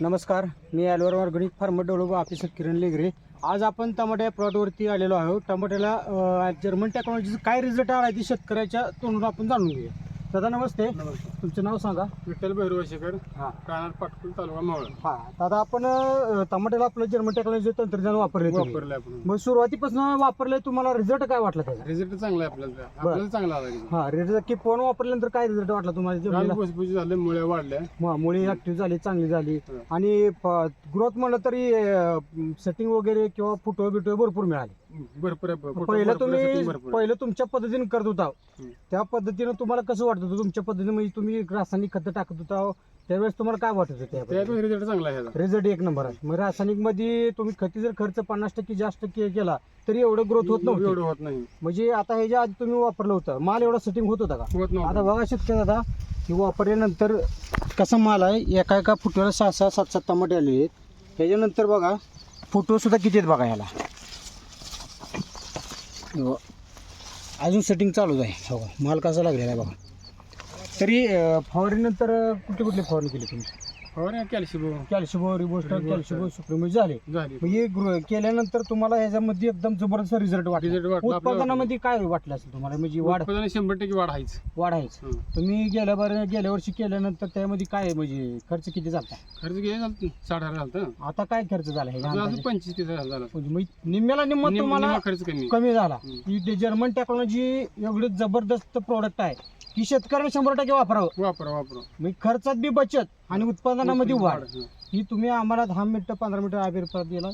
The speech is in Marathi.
नमस्कार मी Alwar organic farmer develop officer Kiran Legare. आज आपण टमाट्या या प्लॉटवरती आलेलो आहोत. टमाट्याला जर्मन टेक्नॉलॉजीचं काय रिझल्ट आला आहे ते शेतकऱ्याच्या तोंडून आपण जाणून घेऊया. दादा नमस्ते. तुमचं नाव सांगा. विठ्ठल भैरवाशेकर हां. राहणार पाटकुल तालुका मावळ. हां. दादा आपण अं, टमाट्याला आपलं जर्मन टेक्नॉलॉजी तंत्रज्ञान वापरले. वापरले आपण. मग सुरुवातीपासून वापरले तुम्हाला रिझल्ट काय वाटला त्याचा? रिझल्ट चांगला आहे आपल्याला. आपल्याला चांगला आला की हां रिझल्ट की फोन वापरल्यानंतर काय रिझल्ट वाटला तुम्हाला? रान झाले मुळे वाढल्या. मुळी ऍक्टिव्ह झाली चांगली झाली. हं. आणि ग्रोथ म्हणलं तरी सेटिंग वगैरे किंवा फुटवे बिटवे भरपूर मिळाले. भरपूर आहे भरपूर- पहिलं भरपूर आहे, setting तुम्ही भरपूर आहे. पहिलं तुमच्या पद्धतीने करत होता. हं. त्या पद्धतीनं तुम्हाला कसं वाटत होतं तुमच्या पद्धतीने म्हणजे तुम्ही रासायनिक खतं टाकत होता. त्यावेळेस तुम्हाला काय वाटत होतं रिझल्ट चांगला आहे ह्याचा. रिझल्ट एक नंबर आहे. मग रासायनिकमध्ये तुम्ही खती जर खर्च पन्नास टक्के जास्त के- केला तरी एवढं ग्रोथ होत एवढं नव्हतं होत नाही. म्हणजे आता हे जे आधी तुम्ही वापरलं होतं माल एवढा सेटिंग होत होता का? होत आता नव्हतं बघा शेतकरी दादा की वापरल्यानंतर कसा माल आहे? एका एका फुटव्याला सहा सहा सात सात टमाटे आले आहेत. त्याच्यानंतर बघा फुटवे सुद्धा किती आहेत बघा याला? हो. अजून सेटिंग चालूच आहे. माल कसा लागलेला आहे बघा. तरी अं, फवारणीनंतर कुठली कुठली फवारणी केली तुम्ही? रे कॅल्शियम कॅल्शिबो रिबोस्टर रिबोस्टर. कॅल्शिबो सुप्रिमो झाले. झाली. मग हे ग्रो- केल्यानंतर तुम्हाला ह्याच्यामध्ये एकदम जबरदस्त रिझल्ट वाटला. रिझल्ट वाटला आपल्याला. उत्पादनामध्ये काय वाटलं असेल तुम्हाला? म्हणजे वाढ उत्पादन शंभर टक्के वाढ आहेच. वाढायचं. हं. तुम्ही गेल्या बार गेल्या वर्षी केल्यानंतर त्यामध्ये काय म्हणजे खर्च किती झाला खर्च किती झालं? साठ हजार झालं आता काय खर्च झाला ह्याच्या अजून अंदाजे? पंचवीस तीस हजार झाला. म्हणजे मग निम्म्याला निम्म निम- तुम्हाला निम्मा खर्च कमी. कमी झाला. हं. ही ते जर्मन टेक्नॉलॉजी एवढी जबरदस्त प्रोडक्ट आहे. की शेतकऱ्याने शंभर टक्के वापरावं वापरा वापरा म्हणजे खर्चात बी बचत आणि उत्पादनामध्ये वाढ हं. तुम्ही आम्हाला दहा मिनिटं पंधरा मिनिटं आविर्भाव दिला.